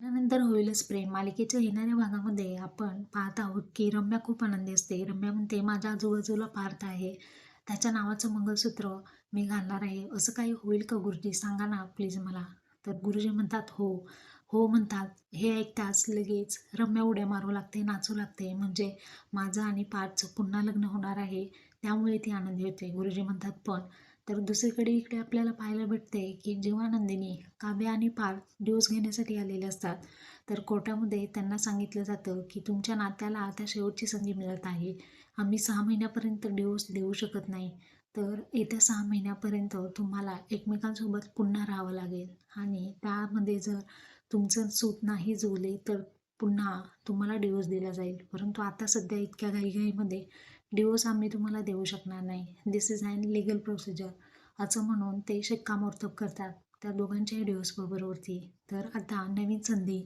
त्यानंतर होईलच प्रेम. मालिकेच्या येणाऱ्या भागामध्ये आपण पाहत आहोत की रम्या खूप आनंदी असते. रम्या म्हणते माझ्या आजूबाजूला पार्थ आहे. त्याच्या नावाचं मंगळसूत्र मी घालणार आहे. असं काही होईल का गुरुजी? सांगा ना प्लीज मला. तर गुरुजी म्हणतात हो. हो म्हणतात. हे ऐकताच लगेच रम्या उड्या मारू लागते नाचू लागते. म्हणजे माझं आणि पार्थचं पुन्हा लग्न होणार आहे. त्यामुळे ती आनंदी होते. गुरुजी म्हणतात पण तर दुसरीकडे इकडे आपल्याला पाहायला भेटते की जेव्हा नंदिनी आणि पार्थ डिवोर्स घेण्यासाठी आलेले असतात तर कोर्टामध्ये त्यांना सांगितलं जातं की तुमच्या नात्याला आता शेवटची संधी मिळत आहे. आम्ही सहा महिन्यापर्यंत डिवोर्स देऊ शकत नाही. तर येत्या सहा महिन्यापर्यंत तुम्हाला एकमेकांसोबत पुन्हा राहावं लागेल. आणि त्यामध्ये जर तुमचं सूत नाही जुळले तर पुन्हा तुम्हाला डिवोर्स दिला जाईल. परंतु आता सध्या इतक्या घाईघाईमध्ये डिवोर्स आम्ही तुम्हाला देऊ शकणार नाही. This is and legal procedure असं म्हणून ते शिक्कामोर्तब करतात त्या दोघांच्याही डिवोर्स बरोबरवरती तर आता नवीन संधी.